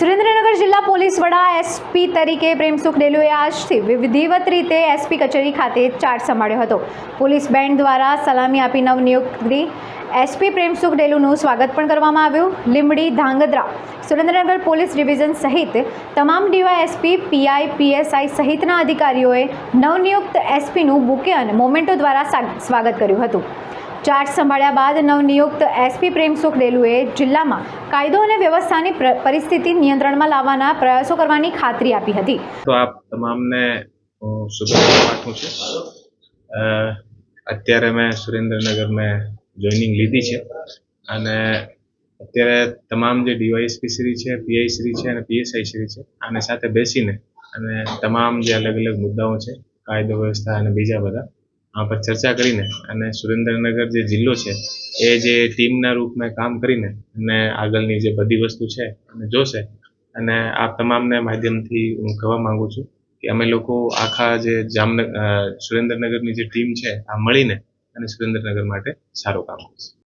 સુરેન્દ્રનગર જિલ્લા પોલીસ વડા એસપી તરીકે પ્રેમસુખ ડેલુએ આજથી વિધિવત રીતે એસપી કચેરી ખાતે ચાર્જ સંભાળ્યો હતો. પોલીસ બેન્ડ દ્વારા સલામી આપી નવનિયુક્ત એસપી પ્રેમસુખ ડેલુનું સ્વાગત પણ કરવામાં આવ્યું. લીમડી ધાંગધ્રા, સુરેન્દ્રનગર પોલીસ ડિવિઝન સહિત તમામ ડીવાયએસપી, પીઆઈ, પીએસઆઈ સહિતના અધિકારીઓએ નવનિયુક્ત એસપીનું બુકે અને મોમેન્ટો દ્વારા સ્વાગત કર્યું હતું. ચાર્જ સંભાળ્યા બાદ નવનિયુક્ત એસપી પ્રેમસુખ ડેલુએ જિલ્લામાં કાયદો અને વ્યવસ્થાની પરિસ્થિતિ નિયંત્રણમાં લાવવાના પ્રયાસો કરવાની ખાતરી આપી હતી. તો આપ તમામને શુભેચ્છા પાઠવું છું. અત્યારે મેં સુરેન્દ્રનગર મેં જોઈનિંગ લીધી છે. અને અત્યારે તમામ જે ડીવાયએસપી શ્રી છે, પીઆઈ શ્રી છે અને પીએસઆઈ શ્રી છે, આને સાથે બેસીને અને તમામ જે અલગ અલગ મુદ્દાઓ છે, કાયદો વ્યવસ્થા અને બીજા બધા પર ચર્ચા કરીને અને સુરેન્દ્રનગર જે જિલ્લો છે, એ જે ટીમના રૂપમાં કામ કરીને અને આગળની જે બધી વસ્તુ છે અને જોશે અને આ તમામને માધ્યમથી હું કહેવા માંગુ છું કે અમે લોકો આખા જે જામનગર સુરેન્દ્રનગરની જે ટીમ છે, આ મળીને અને સુરેન્દ્રનગર માટે સારું કામ કરશે.